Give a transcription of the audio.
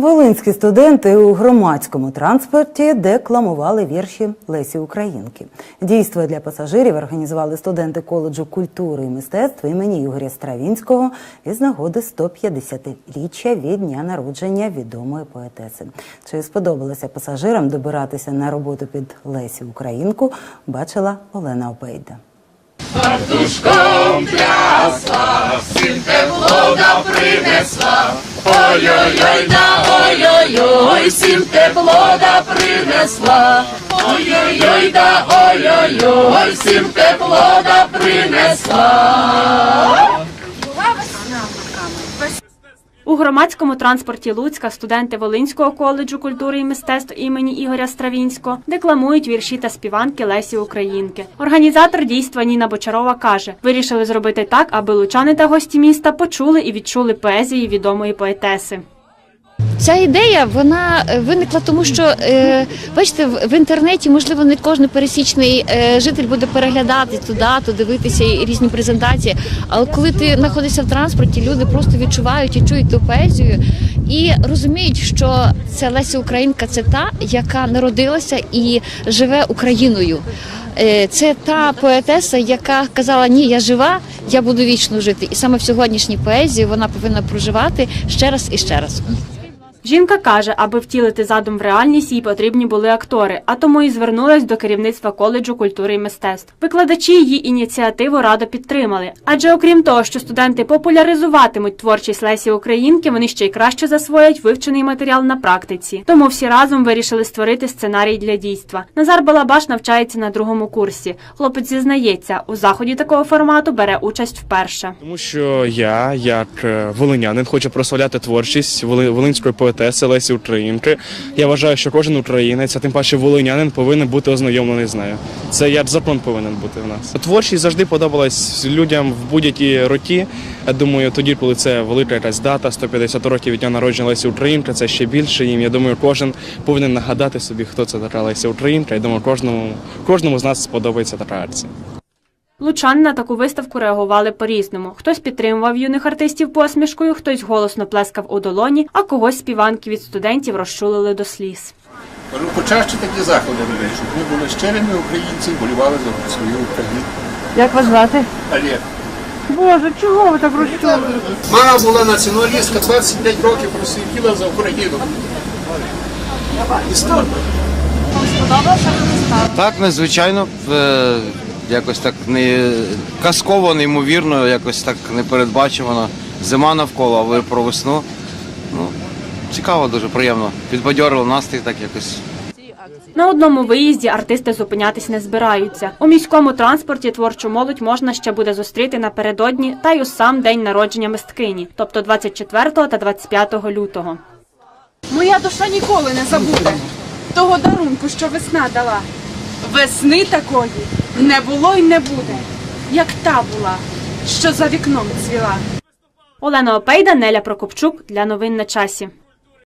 Волинські студенти у громадському транспорті декламували вірші Лесі Українки. Дійство для пасажирів організували студенти коледжу культури і мистецтв імені Ігоря Стравінського із нагоди 150-річчя від дня народження відомої поетеси. Чи сподобалося пасажирам добиратися на роботу під Лесі Українку? Бачила Олена Опейда. Картушком трясла, всім тепло принесла. Ой-ой-ой, да ой-ой-ой, всім тепло да принесла. Ой-ой-ой, да ой-ой-ой, всім тепло да принесла. У громадському транспорті Луцька студенти Волинського коледжу культури і мистецтв імені Ігоря Стравінського декламують вірші та співанки Лесі Українки. Організатор дійства Ніна Бочарова каже: вирішили зробити так, аби лучани та гості міста почули і відчули поезії відомої поетеси. Ця ідея вона е, виникла тому, що е, бачите, в інтернеті можливо не кожен пересічний е, житель буде переглядати ту дату, дивитися і різні презентації. Але коли ти знаходишся в транспорті, люди просто відчувають і чують ту поезію і розуміють, що це Леся Українка, це та, яка народилася і живе Україною. Це та поетеса, яка казала: Ні, я жива, я буду вічно жити. І саме в сьогоднішній поезії вона повинна проживати ще раз і ще раз. Жінка каже, аби втілити задум в реальність, їй потрібні були актори, а тому і звернулась до керівництва коледжу культури і мистецтв. Викладачі її ініціативу радо підтримали. Адже окрім того, що студенти популяризуватимуть творчість Лесі Українки, вони ще й краще засвоять вивчений матеріал на практиці. Тому всі разом вирішили створити сценарій для дійства. Назар Балабаш навчається на другому курсі. Хлопець зізнається, у заході такого формату бере участь вперше. Тому що я, як е, волинянин, хочу прославляти творчість воли- волинської поетеси Лесі Українки. Я вважаю, що кожен українець, а тим паче волинянин, повинен бути ознайомлений з нею. Це як закон повинен бути в нас. Творчість завжди подобалась людям в будь-якій роті. Я думаю, тоді, коли це велика якась дата, 150 років від дня народження Лесі Українки, це ще більше їм. Я думаю, кожен повинен нагадати собі, хто це така Леся Українка. Я думаю, кожному, кожному з нас сподобається така акція. Лучани на таку виставку реагували по-різному. Хтось підтримував юних артистів посмішкою, хтось голосно плескав у долоні, а когось співанки від студентів розчулили до сліз. Кажу, почаще такі заходи робити, щоб ми були щирими українці, болівали за свою Україну. Як вас звати? Олег. Боже, чого ви так розчули? Мама була націоналістка, 25 років просиділа за Україну. І стала. Так, надзвичайно, е, якось так не казково, неймовірно, якось так непередбачувано. Зима навколо, а ви про весну. Ну, цікаво, дуже приємно. Підбадьорило настрій так якось. На одному виїзді артисти зупинятись не збираються. У міському транспорті творчу молодь можна ще буде зустріти напередодні та й у сам день народження мисткині, тобто 24 та 25 лютого. Моя душа ніколи не забуде того дарунку, що весна дала. Весни такої не було й не буде, як та була, що за вікном цвіла. Олена Опейда, Неля Прокопчук для новин на часі.